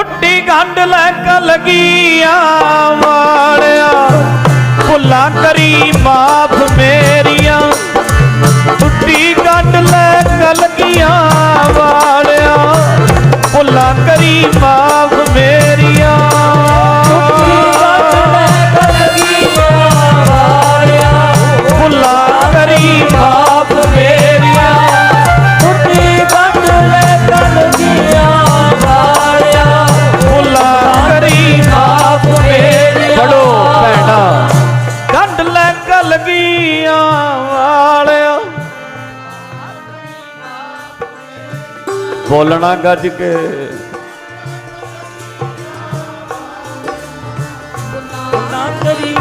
ਟੁੱਟੀ ਗੰਢ ਲੈ ਕਲਗੀਆਂ ਵਾਲਿਆ ਭੁੱਲਾਂ ਕਰੀ ਮਾਫ ਮੇਰੀਆਂ। ਟੁੱਟੀ ਗੰਢ ਲੈ ਕਲਗੀਆਂ ਵਾਲਿਆ ਭੁੱਲਾਂ ਕਰੀ ਮਾਫ ਮੇਰੀਆਂ। ਬੋਲਣਾ ਗੱਜ ਕੇ। ਨੀ